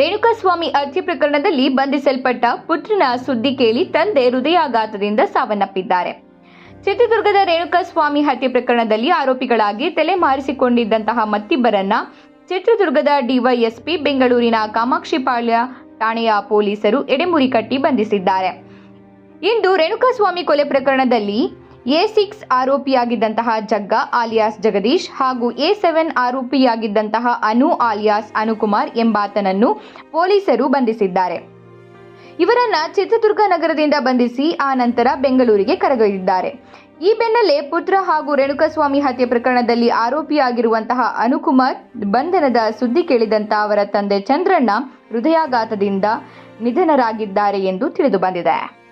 ರೇಣುಕಾಸ್ವಾಮಿ ಅರ್ಜಿ ಪ್ರಕರಣದಲ್ಲಿ ಬಂಧಿಸಲ್ಪಟ್ಟ ಪುತ್ರನ ಸುದ್ದಿ ಕೇಳಿ ತಂದೆ ಹೃದಯಾಘಾತದಿಂದ ಸಾವನ್ನಪ್ಪಿದ್ದಾರೆ. ಚಿತ್ರದುರ್ಗದ ರೇಣುಕಾಸ್ವಾಮಿ ಹತ್ಯೆ ಪ್ರಕರಣದಲ್ಲಿ ಆರೋಪಿಗಳಾಗಿ ತಲೆಮಾರಿಸಿಕೊಂಡಿದ್ದಂತಹ ಮತ್ತಿಬ್ಬರನ್ನ ಚಿತ್ರದುರ್ಗದ ಡಿವೈಎಸ್ಪಿ ಬೆಂಗಳೂರಿನ ಕಾಮಾಕ್ಷಿಪಾಳ್ಯ ಠಾಣೆಯ ಪೊಲೀಸರು ಎಡೆಮುರಿ ಕಟ್ಟಿ ಬಂಧಿಸಿದ್ದಾರೆ. ಇಂದು ರೇಣುಕಾಸ್ವಾಮಿ ಕೊಲೆ ಪ್ರಕರಣದಲ್ಲಿ A six ಆರೋಪಿಯಾಗಿದ್ದಂತಹ Jagga alias Jagadish ಹಾಗೂ ಎ ಸೆವೆನ್ ಆರೋಪಿಯಾಗಿದ್ದಂತಹ ಅನು ಆಲಿಯಾಸ್ ಅನುಕುಮಾರ್ ಎಂಬಾತನನ್ನು ಪೊಲೀಸರು ಬಂಧಿಸಿದ್ದಾರೆ. ಇವರನ್ನ ಚಿತ್ರದುರ್ಗ ನಗರದಿಂದ ಬಂಧಿಸಿ ಆ ನಂತರ ಬೆಂಗಳೂರಿಗೆ ಕರೆದೊಯ್ದಿದ್ದಾರೆ. ಈ ಬೆನ್ನಲ್ಲೇ ಪುತ್ರ ಹಾಗೂ ರೇಣುಕಸ್ವಾಮಿ ಹತ್ಯೆ ಪ್ರಕರಣದಲ್ಲಿ ಆರೋಪಿಯಾಗಿರುವಂತಹ ಅನುಕುಮಾರ್ ಬಂಧನದ ಸುದ್ದಿ ಕೇಳಿದಂತ ಅವರ ತಂದೆ ಚಂದ್ರಣ್ಣ ಹೃದಯಾಘಾತದಿಂದ ನಿಧನರಾಗಿದ್ದಾರೆ ಎಂದು ತಿಳಿದು ಬಂದಿದೆ.